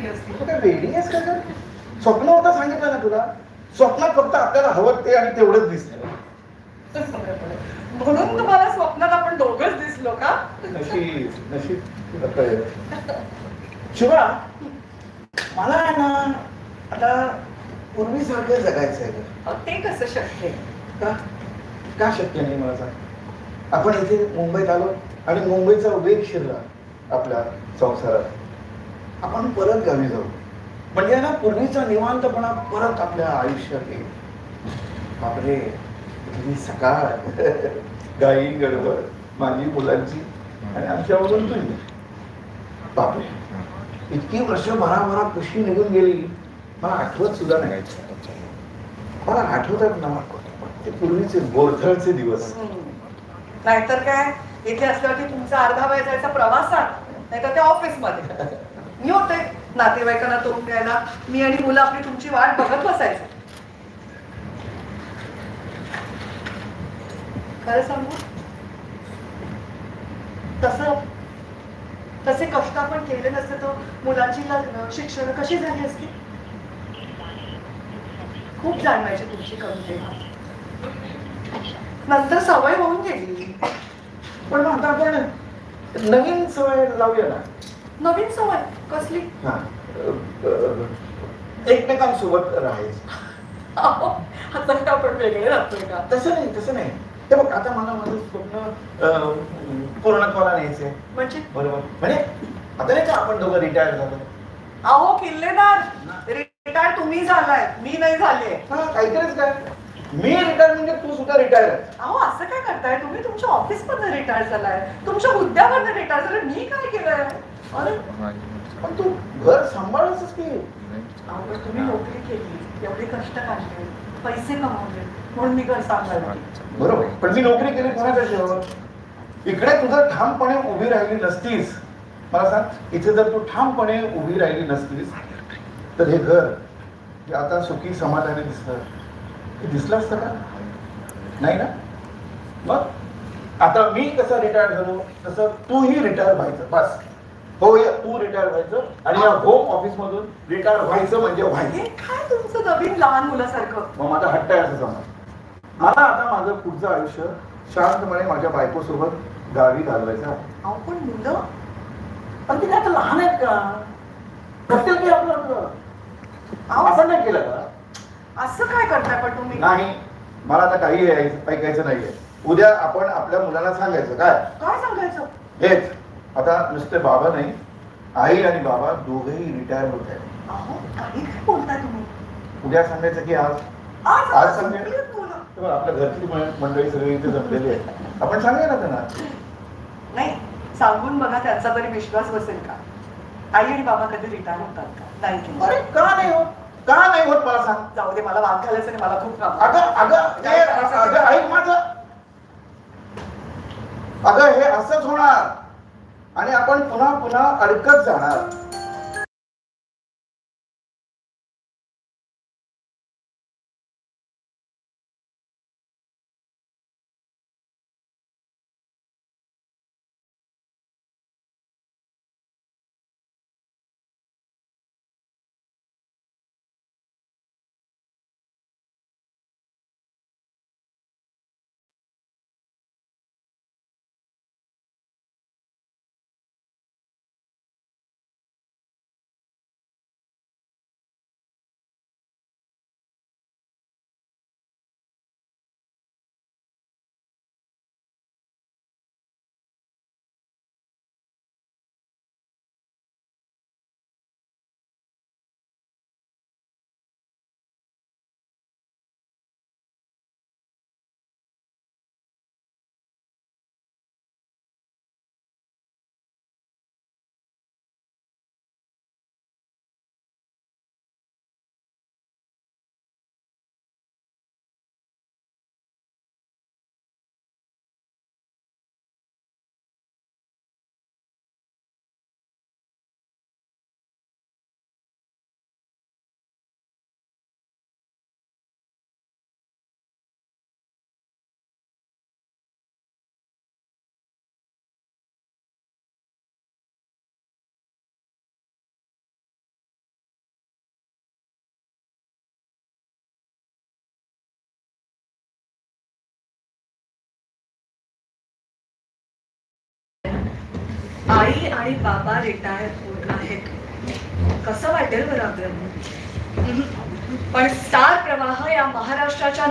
केली असती तू काय वेडी आहेस का? गं? स्वप्न होतं सांगितलं ना तुला? स्वप्नात फक्त आपल्याला हवं ते आणि तेवढंच दिसतं. म्हणून तुम्हाला स्वप्नात आपण दोघच दिसलो का? नशीब. शिवा मला आहे ना आता पूर्वीसारखं जगायचं आहे ते कसं शक्य आहे? का? का शक्य नाही मला सांग आपण इथे मुंबईत आलो आणि मुंबईचा वेग शिरला आपल्या संसारात. आपण परत गावी जाऊ. म्हणजे ना पूर्वीचा निवांतपणा परत आपल्या आयुष्यात येईल. बापरे सकाळ गाई गडबड माझी मुलांची आणि आमच्यावरून तुझी बापरे. इतकी वर्ष भराभरा कशी निघून गेली मला आठवत सुद्धा नाही. मला आठवतात ना ते पूर्वीचे बोरधळचे दिवस. नाहीतर काय इथे असल्यावरती की तुमचा अर्धा वेळ जायचा प्रवासात नाहीतर त्या ऑफिसमध्ये. मी होते. नातेवाईकांना तोंड द्यायला. मी आणि मुलं आपली तुमची वाट बघत बसायचो. खरं सांगू? तस तसे कष्ट आपण केले नसते तर मुलांची शिक्षण कशी झाली असती? खूप जाणवायची तुमची कविता तेव्हा नंतर सवय होऊन गेली. पण मग आता आपण नवीन सवय लावूया ना. नवीन सवय कसली? हा. एकमेकांसोबत राहायचं. अहो, आता का आपण वेगळे राहतोय का? तसं नाही तसं नाही. ते बघ आता मला माझं स्वप्न अ, पूर्णत्वाला न्यायचंय? म्हणजे? बरोबर. म्हणजे आता नाही का आपण दोघं रिटायर झालो? अहो किल्लेदार. रिटायर तुम्ही झालाय मी नाही झाले. हा काहीतरीच काय? मी रिटायर म्हणजे तू सुद्धा रिटायर अहो असं काय करताय? तुम्ही तुमच्या ऑफिस मधनं रिटायर झालाय. तुमच्या हुद्द्यावरनं रिटायर झालाय. मी काय केलंय? अरे पण तू घर सांभाळायचंच की? तुम्ही नोकरी केली एवढे कष्ट काढले पैसे कमवले म्हणून मी घर सांभाळले. बरोबर पण मी नोकरी केली कोणाच्या इकडे तू जर ठामपणे उभी राहिली नसतीस मला सांग इथे जर तू ठामपणे उभी राहिली नसतीस तर हे घर जे आता सुखी समाधानी दिसतं हे दिसलं असतं का? नाही ना? मग? आता मी कसं रिटायर झालो तसं तूही रिटायर व्हायचं बस. हो या तू रिटायर व्हायचं आणि या होम ऑफिस मधून रिटायर व्हायचं म्हणजे व्हायचं हे काय तुमचं नवीन लहान मुलासारखं? मग माझा हट्ट आहे असं समज. मला आता माझं पुढचं आयुष्य शांतपणे माझ्या बायकोसोबत गावी घालवायचं आहे. अहो पण मुलं? पण ते काय आता लहान आहेत का? करतील की आपलं आपलं अहो. आपण नाही केलं का? असं काय करताय पण तुम्ही? नाही. मला आता काही ऐकायचं नाहीये. उद्या आपण आपल्या मुलांना सांगायचं. काय? काय सांगायचं? हेच. आता नुसते बाबा नाही आई आणि बाबा दोघेही रिटायर होत आहेत. उद्या सांगायचं की आज? आज. तेव्हा आपल्या घरची मंडळी सगळी इथे जमलेली आहे आपण सांगूया ना त्यांना. नाही सांगून बघा त्यांचा तरी विश्वास बसेल का? आई आणि बाबा कधी रिटायर होतात का? नाही. अरे का नाही होत. का नाही होत मला सांग. जाऊ दे मला वाद घालायचं नाही मला खूप काम अगं अगं हे अगं ऐक माझं. अगं हे असंच होणार. आणि आपण पुन्हा पुन्हा अडकत जाणार. आई आणि बाबा रिटायर होत आहेत. कसं वाटेल बरं आपल्याला? पण स्टार प्रवाह या महाराष्ट्राच्या